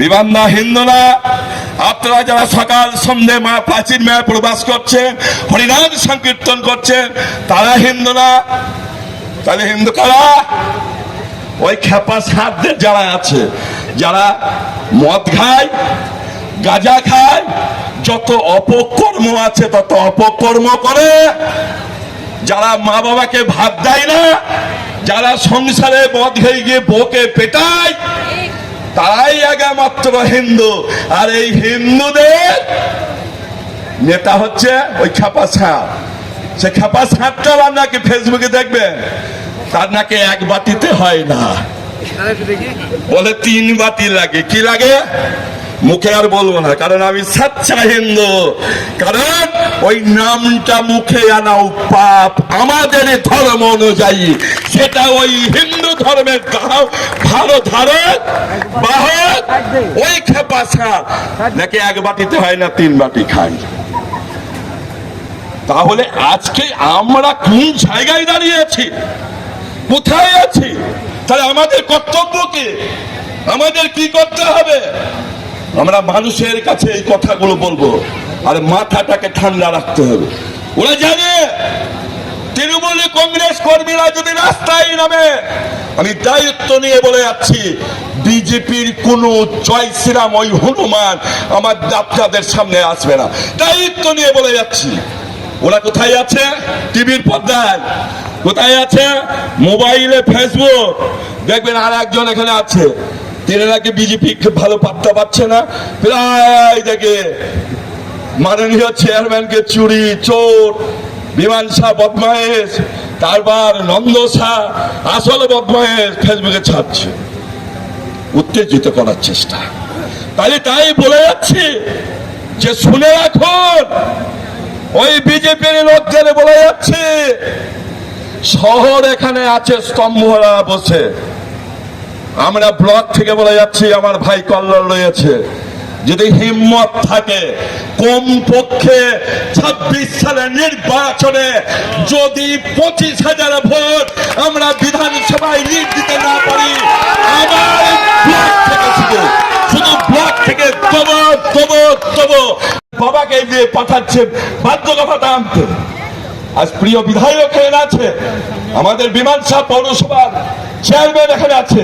বিমানদা হিন্দু না আপনারা যারা সকাল সন্ধে মা, প্রাচীন মায়ের প্রবাস করছেন হরিনাম সংকীর্তন করছেন তারা হিন্দু না তাহলে হিন্দু কারা? ওই খেপা সারদের যারা আছে, যারা মদ খায়, গাঁজা খায়, যত অপকর্ম আছে তত অপকর্ম করে, যারা মা বাবাকে ভাত দেয় না, যারা সংসারে মদ খেয়ে গিয়ে বউকে পেটায় তারাই আগে মাত্র হিন্দু। আর এই হিন্দুদের নেতা হচ্ছে ওই খেপা সাপ সে খেপা সাপটা নাকি ফেসবুকে দেখবেন তার নাকি এক বাতিতে হয় না। বলে তিন বাতি লাগে। কি লাগে? মুখে আর বলব না, কারণ আমি সাচ্চা হিন্দু। কারণ ওই নামটা মুখে আনাও পাপ আমাদের ধর্ম অনুযায়ী। সেটা ওই হিন্দু ধর্মের ভালো ধারক, বাহক, ওই খেপা সাপ নাকি এক বাটিতে হয় না তিন বাটি খাই তাহলে আজকে আমরা কোন জায়গায় দাঁড়িয়ে আছি? কোথায় আছি? তাহলে আমাদের কর্তব্য কি? আমাদের কি করতে হবে? আমরা মানুষের কাছে এই কথাগুলো বলব। আর মাথাটাকে ঠান্ডা রাখতে হবে। ওরা জানে তৃণমূল কংগ্রেস কর্মীরা যদি রাস্তায় নামে, আমি দায়িত্ব নিয়ে বলে যাচ্ছি, বিজেপির কোন জয় শ্রীরাম ওই হনুমান আমার আপনাদের সামনে আসবে না। দায়িত্ব নিয়ে বলে যাচ্ছি। ওরা কোথায় আছে? টিভির পর্দায়। কোথায় আছে? মোবাইলে, ফেসবুক। দেখবেন আর একজন এখানে আছে। তিনি নাকি বিজেপি ভালো পাত্তা পাচ্ছে না। প্রায় দেখে মাননীয় চেয়ারম্যানকে চুরি, চোর, বিমান শাহ বদমায়েশ, তারপর নন্দ শাহ, আসল বদমায়েশ ফেসবুকে ছাড়ছে। উত্তেজিত করার চেষ্টা। তাই তাই বলে যাচ্ছি যে শুনে রাখুন, ওই বিজেপির লোকদের বলে যাচ্ছে, শহর এখানে আছে স্তম্ভরা বসে। আমরা ব্লক থেকে বলে যাচ্ছি, আমার ভাই কল্যাণ রয়েছে। যদি হিম্মত থাকে কম পক্ষে ছাব্বিশ সালের নির্বাচনে যদি পঁচিশ হাজার ভোট আমরা বিধানসভায় লিড দিতে না পারি, আমার ব্লক থেকে শুধু ব্লক থেকে তবো তবো তবো, বাবাকে দিয়ে পাঠাচ্ছে বাধ্যকতা আনতে। আজ প্রিয় বিধায়ক এখানে আছে আমাদের বিমান সাহ পৌরসভার চেয়ারম্যান এখানে আছে।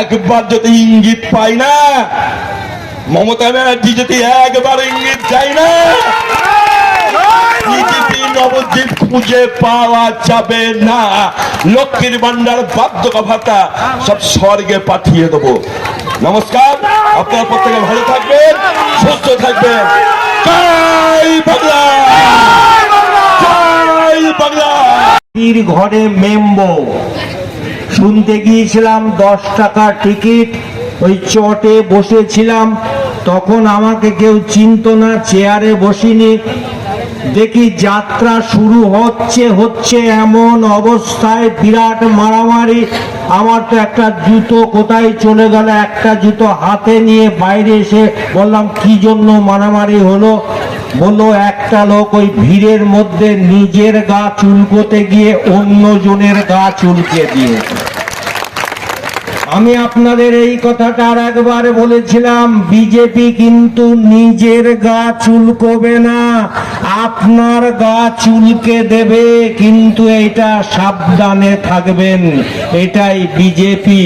একবার যদি ইঙ্গিত পাই না, মমতা ব্যানার্জি যদি একবার ইঙ্গিত যায় না নবদ্বীপ খুঁজে পাওয়া যাবে না। লক্ষ্মীর ভান্ডার বার্ধক্য ভাতা, সব স্বর্গে পাঠিয়ে দেবো। নমস্কার, আপনারা প্রত্যেকে ভালো থাকবেন, সুস্থ থাকবেন। বাংলা জয় বাংলা পীর ঘরে মেম্বো। শুনতে গিয়েছিলাম দশ টাকা টিকিট, ওই চটে বসেছিলাম। তখন আমাকে কেউ চিনত না, চেয়ারে বসিনি। দেখি যাত্রা শুরু হচ্ছে হচ্ছে এমন অবস্থায় বিরাট মারামারি। আমার তো একটা জুতো কোথায় চলে গেল, একটা জুতো হাতে নিয়ে বাইরে এসে বললাম, কি জন্য মারামারি হলো? বলল, একটা লোক ওই ভিড়ের মধ্যে নিজের গা চুলকোতে গিয়ে অন্য জনের গা চুলকে দিয়েছে। আমি আপনাদের এই কথাটা আর একবার বলেছিলাম, বিজেপি কিন্তু নিজের গা চুলকোবে না। আপনার গা চুলকে দেবে, কিন্তু এটা সাবধানে থাকবেন। এটাই বিজেপি।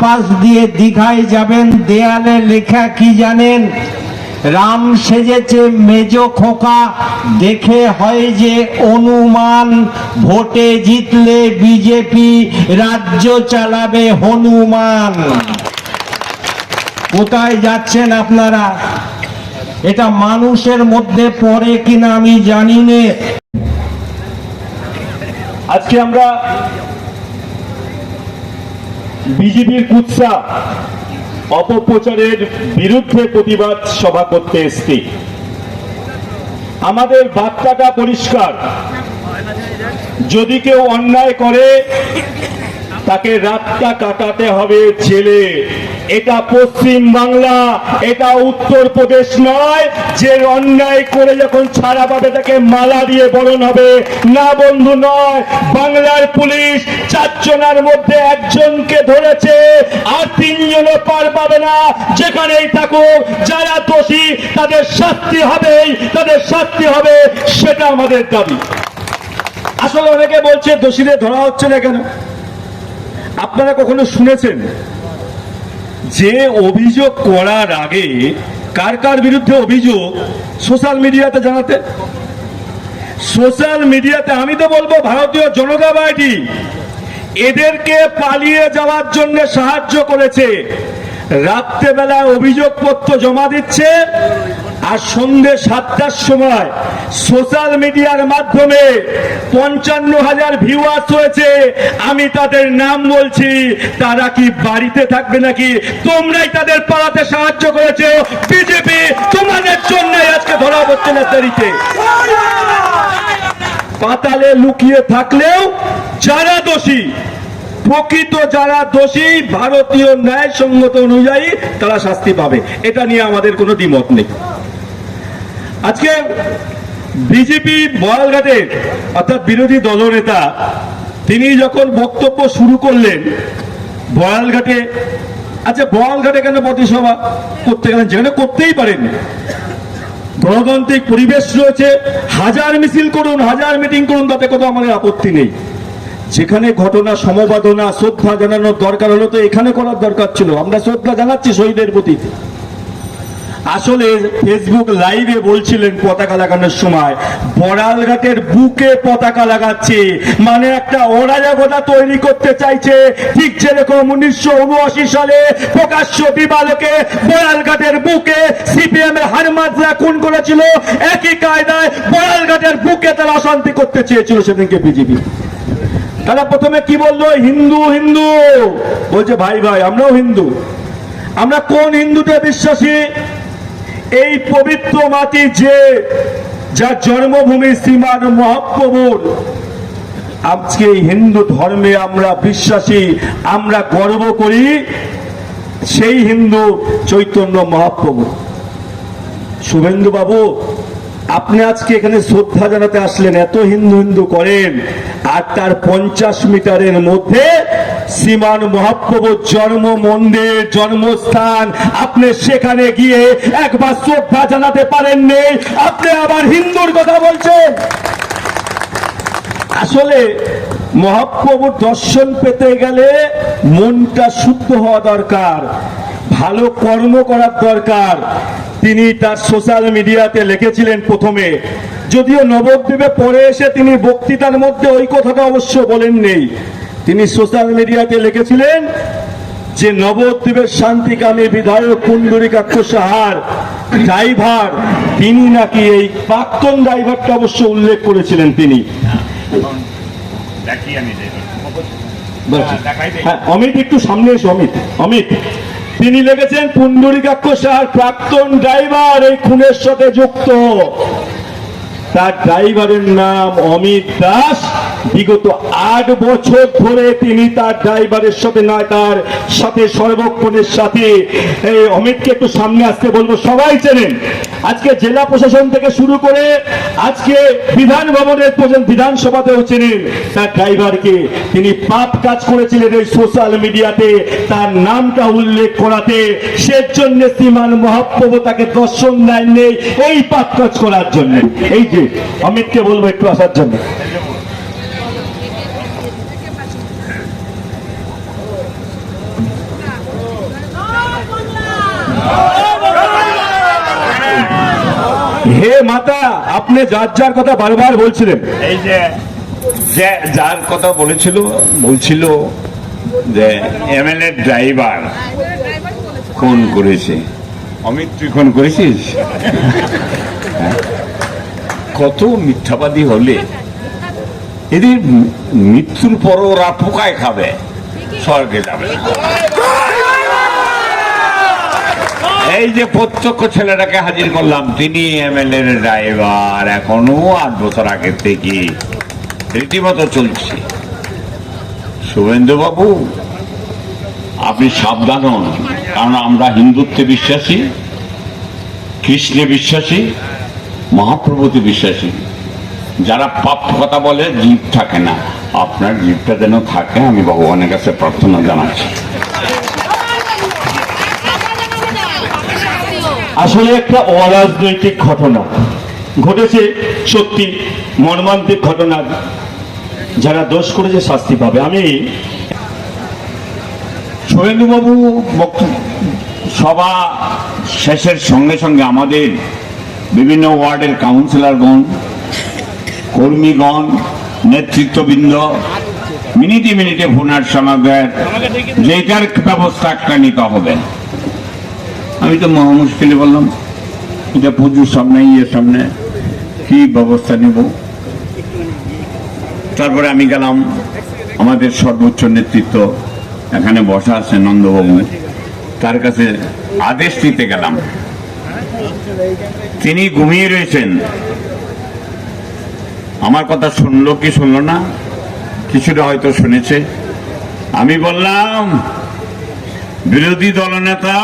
পাশ দিয়ে দীঘায় যাবেন, দেয়ালে লেখা কি জানেন? রাম সেজেছে মেজ খোকা, দেখে হয় যে অনুমান। ভোটে জিতলে বিজেপি রাজ্য চালাবে হনুমান। কোথায় যাচ্ছেন আপনারা? এটা মানুষের মধ্যে পড়ে কিনা আমি জানি না। আজকে আমরা বিজেপির কুৎসা অপপ্রচারের বিরুদ্ধে প্রতিবাদ সভা করতে এসছি। আমাদের বার্তাটা পরিষ্কার। যদি কেউ অন্যায় করে, তাকে রাতটা কাটাতে হবে জেলে। এটা পশ্চিম বাংলা এটা উত্তর প্রদেশ নয়। যে অন্যায় করে যখন ছাড়া পাবে তাকে মালা দিয়ে বরণ হবে। না বন্ধু নয়, বাংলার পুলিশ চারজনের মধ্যে একজনকে ধরেছে আর তিনজনে পার পাবে না। যেখানেই থাকুক, যারা দোষী, তাদের শাস্তি হবেই, তাদের শাস্তি হবে, সেটা আমাদের দাবি। আসলে অনেকে বলছে, দোষীদের ধরা হচ্ছে না কেন? আপনারা কখনো শুনেছেন যে অভিযোগ করার আগে কার কার বিরুদ্ধে অভিযোগ? সোশ্যাল মিডিয়াতে জানাতে। সোশ্যাল মিডিয়াতে আমি তো বলব ভারতীয় জনতা পার্টি এদেরকে পালিয়ে যাওয়ার জন্য সাহায্য করেছে। রাত্রেবেলায় অভিযোগপত্র জমা দিচ্ছে আর সন্ধে সাতটার সময় সোশ্যাল মিডিয়ার মাধ্যমে পঞ্চান্ন হাজার ভিউয়ার্স হয়েছে আমি তাদের নাম বলছি, তারা কি বাড়িতে থাকবে নাকি? তোমরাই তাদের পালাতে সাহায্য করেছ। বিজেপি তোমাদের জন্য আজকে ধরা পড়ছে না তারিখে পাতালে লুকিয়ে থাকলেও যারা দোষী, প্রকৃত যারা দোষী, ভারতীয় ন্যায় সঙ্গত অনুযায়ী তারা শাস্তি পাবে। এটা নিয়ে আমাদের কোনো দ্বিমত নেই। আজকে বিজেপি বয়ালঘাটের অর্থাৎ বিরোধী দলনেতা, তিনি যখন বক্তব্য শুরু করলেন বয়ালঘাটে আচ্ছা বয়ালঘাটে কেন প্রতিসভা করতে গেলেন? যেখানে করতেই পারেন। গণতান্ত্রিক পরিবেশ রয়েছে, হাজার মিছিল করুন, হাজার মিটিং করুন, তাতে কোনো আমাদের আপত্তি নেই। যেখানে ঘটনা সমবাদনা, শ্রদ্ধা জানানোর দরকার হলো তো এখানে করার দরকার ছিল। আমরা শ্রদ্ধা জানাচ্ছি শহীদের প্রতি। আসলে ফেসবুক লাইভে বলছিলেন পতাকা লাগানোর সময়, বড়ালঘাটের বুকে পতাকা লাগাচ্ছে মানে একটা অরাজকতা তৈরি করতে চাইছে। ঠিক যেরকম উনিশশো উনআশি সালে প্রকাশ্য দিবালোকে বড়ালঘাটের বুকে সিপিএম এর হারমাজরা খুন করেছিল, একই কায়দায় বড়ালঘাটের বুকে তারা অশান্তি করতে চেয়েছিল সেদিনকে বিজেপি। তারা প্রথমে কি বলল? হিন্দু হিন্দু। বলছে, ভাই ভাই, আমরাও হিন্দু। আমরা কোন হিন্দুতে বিশ্বাসী? এই পবিত্র মাটি যে, যার জন্মভূমি শ্রীমান মহাপ্রভুর। আজকে হিন্দু ধর্মে আমরা বিশ্বাসী, আমরা গর্ব করি সেই হিন্দু চৈতন্য মহাপ্রভু। শুভেন্দু বাবু আপনি আজকে এখানে শ্রদ্ধা জানাতে আসলেন, এত হিন্দু হিন্দু করেন, আর তার পঞ্চাশ মিটারের মধ্যে শ্রীমান মহাপ্রভুর জন্ম মন্দির, জন্মস্থান, আপনি সেখানে গিয়ে একবার শ্রদ্ধা জানাতে পারেননি আপনি আবার হিন্দুর কথা বলছেন। আসলে মহাপ্রভুর দর্শন পেতে গেলে মনটা শুদ্ধ হওয়া দরকার, ভালো কর্ম করার দরকার তিনি তার সোশ্যাল মিডিয়াতে লিখেছিলেন প্রথমে। যদিও নবদ্বীপে পরে এসে তিনি বক্তৃতার মধ্যে ওই কথাটা অবশ্য বলেন নেই। তিনি সোশ্যাল মিডিয়াতে লিখেছিলেন যে নবদ্বীপের শান্তিকামী বিধায়ক কুণ্ডরিকাক্ষ সাহার ড্রাইভার তিনি নাকি এই প্রাক্তন ড্রাইভারটা অবশ্য উল্লেখ করেছিলেন তিনি। হ্যাঁ অমিত একটু সামনে এসো অমিত। অমিত তিনি লিখেছেন পুণ্ডরিকাক্ষ সাহার প্রাক্তন ড্রাইভার এই খুনের সাথে যুক্ত। তার ড্রাইভারের নাম অমিত দাস। বিগত আট বছর ধরে তিনি তার ড্রাইভারের সাথে নয়, তার সাথে সর্বক্ষণের সাথে। এই অমিতকে একটু সামনে আসতে বলব, সবাই চেনেন। আজকে জেলা প্রশাসন থেকে শুরু করে আজকে বিধান ভবনের পর্যন্ত বিধানসভাতেও চেনেন তার ড্রাইভারকে। তিনি পাপ কাজ করেছিলেন এই সোশ্যাল মিডিয়াতে, তার নামটা উল্লেখ করাতে। সের জন্য শ্রীমান মহাপ্রভু তাকে দর্শন দেননি এই পাপ কাজ করার জন্য। এই যে, অমিতকে বলব একটু আসার জন্য। হে মাতা, আপনি যার যার কথা বারবার বলছিলেন এই যে যে যার কথা বলেছিল, বলছিল যে এমএলএ ড্রাইভার খুন করেছে অমিত, তুই খুন করেছিস হ্যাঁ? কত মিথ্যাবাদী হলে এদের মৃত্যুর পর ওরা পোকায় খাবে, স্বর্গে যাবে। এই যে প্রত্যক্ষ ছেলেটাকে হাজির করলাম, তিনি এমএলএ ড্রাইভার। এখনও আট বছর আগের থেকে। রীতিমতো চলছে। শুভেন্দু বাবু আপনি সাবধান হন, কারণ আমরা হিন্দুত্বে বিশ্বাসী, কৃষ্ণে বিশ্বাসী, মহাপ্রভুতে বিশ্বাসী। যারা পাপ কথা বলে, জীব থাকে না। আপনার জীবটা যেন থাকে, আমি ভগবানের কাছে প্রার্থনা জানাচ্ছি। আসলে একটা অরাজনৈতিক ঘটনা ঘটেছে সত্যি মর্মান্তিক ঘটনা যারা দোষ করেছে শাস্তি পাবে। আমি শুভেন্দুবাবু সভা শেষের সঙ্গে সঙ্গে আমাদের বিভিন্ন ওয়ার্ডের কাউন্সিলরগণ, কর্মীগণ, নেতৃত্ববৃন্দ মিনিটে মিনিটে ফোনার সমাবেশ যেটার ব্যবস্থা একটা নিতে হবে। আমি তো মহা মুশকিলে বললাম, এটা পুজোর সামনে, ইয়ের সামনে, কি ব্যবস্থা নেব? তারপরে আমি গেলাম, আমাদের সর্বোচ্চ নেতৃত্ব এখানে বসা আছে নন্দবাবু। তার কাছে আদেশ দিতে গেলাম। তিনি ঘুমিয়ে রয়েছেন। আমার কথা শুনলো কি শুনলো না? কিছুটা হয়তো শুনেছে। আমি বললাম, বিরোধী দলনেতা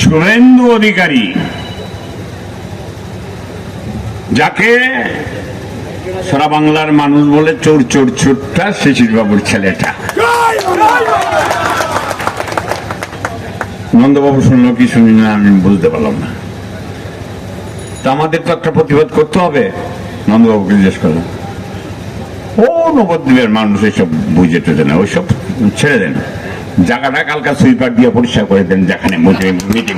শুভেন্দু অধিকারী, যাকে সারা বাংলার মানুষ বলে চোর চোর চোরটা শিশির বাবুর ছেলেটা। নন্দবাবু শুনলো কি শুনি না, আমি বুঝতে পারলাম না। তা আমাদের তো একটা প্রতিবাদ করতে হবে, নন্দবাবুকে জিজ্ঞেস করলাম। ও নবদ্বীপের মানুষ এসব বুঝে টুঝে না, ওইসব ছেড়ে দেন। জায়গাটা কালকা সুইপার দিয়ে পরিষ্কার করে দেন যেখানে মিটিং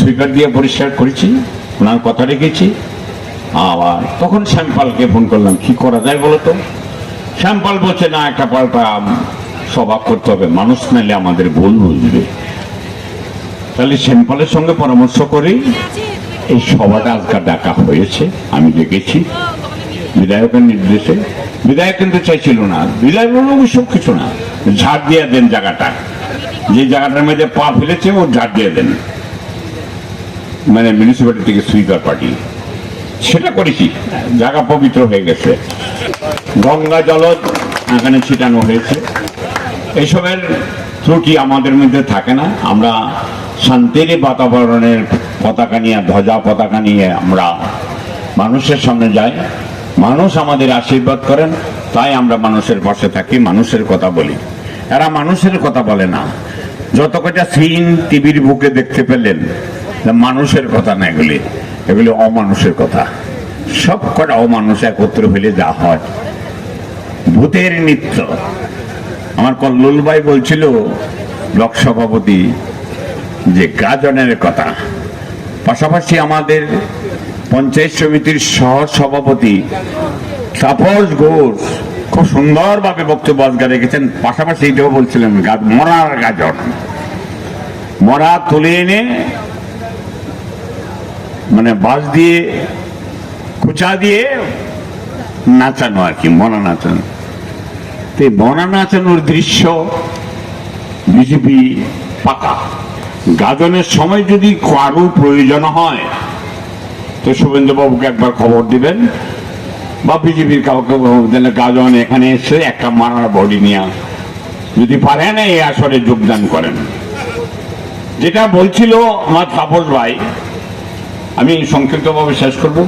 সুইপার দিয়ে পরিষ্কার করেছি, ওনার কথা রেখেছি। আবার তখন শ্যামপালকে ফোন করলাম, কি করা যায় বলো তো? শ্যামপাল বলছে, না, একটা পাল্টা সভা করতে হবে। মানুষ নাইলে আমাদের ভুল বুঝবে। তাহলে শ্যামপালের সঙ্গে পরামর্শ করে এই সভাটা আজকাল ডাকা হয়েছে। আমি দেখেছি। বিধায়কের নির্দেশে, বিধায়ক কিন্তু চাইছিল না, বিধায়ক ওইসব কিছু না, ঝাড় দিয়ে দেন জায়গাটা। যে জায়গাটার মধ্যে পা ফেলেছে, ও ঝাড় দিয়ে দেন। মানে মিউনিসিপ্যালিটি থেকে সুইপার পার্টি। সেটা করেছি, জায়গা পবিত্র হয়ে গেছে। গঙ্গা জল এখানে ছিটানো হয়েছে। এইসবের ত্রুটি আমাদের মধ্যে থাকে না। আমরা শান্তির বাতাবরণের পতাকা নিয়ে, ধ্বজা পতাকা নিয়ে আমরা মানুষের সামনে যাই। মানুষ আমাদের আশীর্বাদ করেন, তাই আমরা মানুষের পাশে থাকি, মানুষের কথা বলি। এরা মানুষের কথা বলে না। যত কটা সিন টিভির বুকে দেখতে পেলেন মানুষের কথা না এগুলি। এগুলি অমানুষের কথা। সব কটা অমানুষ একত্র হইলে যা হয়। ভূতের নৃত্য। আমার কল্লোল ভাই বলছিল ব্লক সভাপতি, যে গাজনের কথা, পাশাপাশি আমাদের পঞ্চায়েত সমিতির সহ সভাপতি তাপস ঘোষ খুব সুন্দরভাবে বক্তব্য আজকে রেখেছেন। পাশাপাশি এটাও বলছিলেন মরার গাজন। মরা তুলে এনে মানে বাস দিয়ে কুচা দিয়ে নাচানো আর কি মনা নাচানো। তো মনা নাচানোর দৃশ্য বিজেপি পাকা। গাজনের সময় যদি কারও প্রয়োজন হয় তো শুভেন্দু বাবুকে একবার খবর দিবেন। বা বিজেপির কাউকে গাজন এখানে এসে একটা মারার বডি নিয়ে যদি পারেন এই আসরে যোগদান করেন। যেটা বলছিল আমার তাপস ভাই, আমি সংক্ষিপ্তভাবে শেষ করব।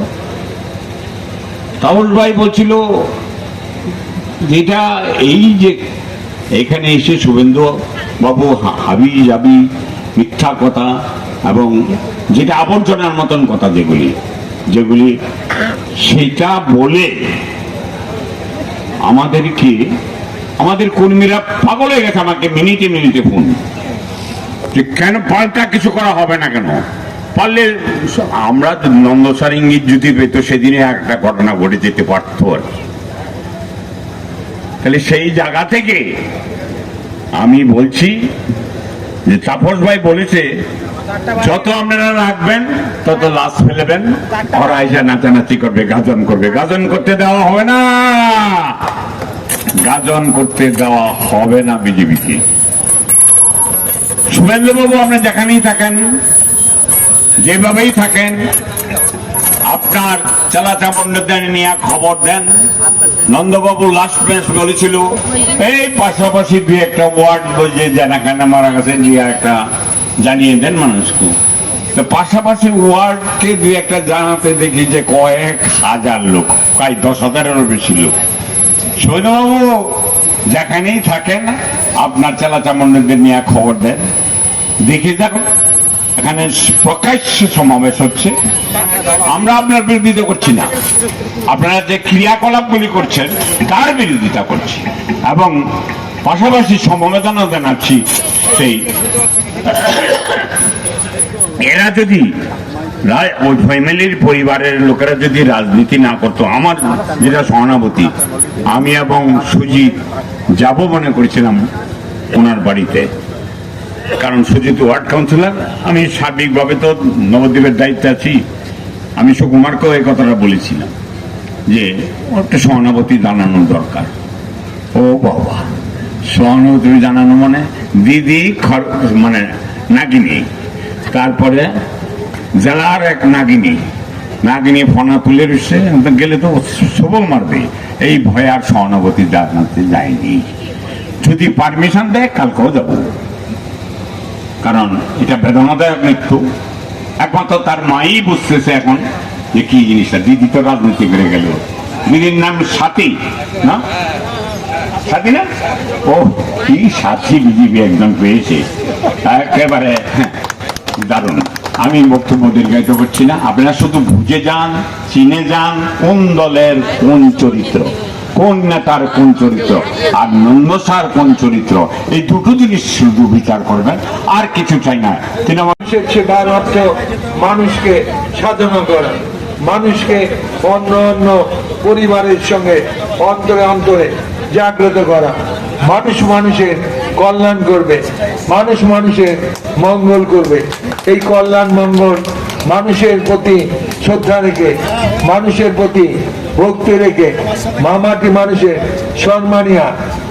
তাপস ভাই বলছিল যেটা এই যে এখানে এসে শুভেন্দু বাবু হাবি যাবি মিথ্যা কথা এবং যেটা আবর্জনার মতন কথা যেগুলি যেগুলি সেটা বলে আমাদেরকে, আমাদের কর্মীরা পাগল হয়ে গেছে আমাকে মিনিটে মিনিটে ফোন যে কেন পাল্টা কিছু করা হবে না কেন পারলে আমরা নন্দসার ইঙ্গিত যদি পেত, সেদিনে একটা ঘটনা ঘটে যেতে পারতো আর। তাহলে সেই জায়গা থেকে আমি বলছি যে তাপস ভাই বলেছে যত আপনারা রাখবেন, তত লাশ ফেলেবেন, ওরা এসে নাচানাচি করবে, গাজন করবে। গাজন করতে দেওয়া হবে না। গাজন করতে দেওয়া হবে না বিজেপিকে। শুভেন্দু বাবু আপনি যেখানেই থাকেন, যেভাবেই থাকেন, আপনার চালাচা পণ্ডিতদের নিয়ে খবর দেন। নন্দবাবু লাস্ট ম্যাচ বলেছিল, এই পাশাপাশি দুই একটা ওয়ার্ড বলছে যেখানে মারা গেছে দিয়ে একটা জানিয়ে দেন মানুষকে। তো পাশাপাশি ওয়ার্ডকে দুই একটা জানাতে দেখি যে কয়েক হাজার লোক, প্রায় দশ হাজারেরও বেশি লোক। সৈন্যবাবু যেখানেই থাকেন, আপনার চালাচা মন্ডলদের নিয়ে খবর দেন। দেখে দেখো এখানে প্রকাশ্য সমাবেশ হচ্ছে। আমরা আপনার বিরোধিতা করছি না। আপনারা যে ক্রিয়াকলাপগুলি করছেন, তার বিরোধিতা করছি। এবং পাশাপাশি সমবেদনা জানাচ্ছি সেই এরা যদি ওই ফ্যামিলির পরিবারের লোকেরা যদি রাজনীতি না করতো, আমার যেটা সহানুভূতি, আমি এবং সুজিত যাব মনে করেছিলাম ওনার বাড়িতে। কারণ সুজিত ওয়ার্ড কাউন্সিলর, আমি সার্বিকভাবে তো নবদ্বীপের দায়িত্বে আছি। আমি সুকুমারকেও এই কথাটা বলেছিলাম যে, ওর একটা সহানুভূতি জানানো দরকার। ও বাবা। সহানুভূতি জানানো মানে? দিদি, খর- মানে নাগিনী। তারপরে জেলার এক নাগিনী। নাগিনী ফনা তুলে রয়েছে গেলে তো সবল মারবে। এই ভয়ে আর সহানুভূতি জানাতে যায়নি। যদি পারমিশন দেয়, কালকেও যাব। কারণ এটা বেদনাদায়ক মৃত্যু। একমাত্র তার মাই বুঝতেছে এখন যে কি জিনিসটা। দিদি তো রাজনীতি করে গেল। দিদির নাম সাথী, না? সাথী না? ও কি সাথী বিজেপি একজন পেয়েছে। একেবারে হ্যাঁ, দারুণ। আমি বক্তব্য দীর্ঘায়িত করছি না। আপনারা শুধু বুঝে যান চিনে যান কোন দলের কোন চরিত্র কোন নেতার কোন চরিত্র আর নন্দসার কোন চরিত্র। এই দুটো জিনিস শুধু বিচার করবেন আর কিছু চাই না। মানুষের সেবার অর্থ মানুষকে সাধনা করা মানুষকে অন্য অন্য পরিবারের সঙ্গে অন্তরে অন্তরে জাগ্রত করা। মানুষ মানুষের কল্যাণ করবে। মানুষ মানুষের মঙ্গল করবে। এই কল্যাণ মঙ্গল মানুষের প্রতি শ্রদ্ধা রেখে, মানুষের প্রতি ভক্তি রেখে, মামাটি মানুষের সম্মানিয়া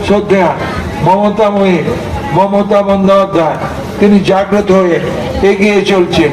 শ্রদ্ধা মমতাময়ী, মমতা বন্দ্যোপাধ্যায়, তিনি জাগ্রত হয়ে এগিয়ে চলছেন।